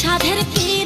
সাধের কি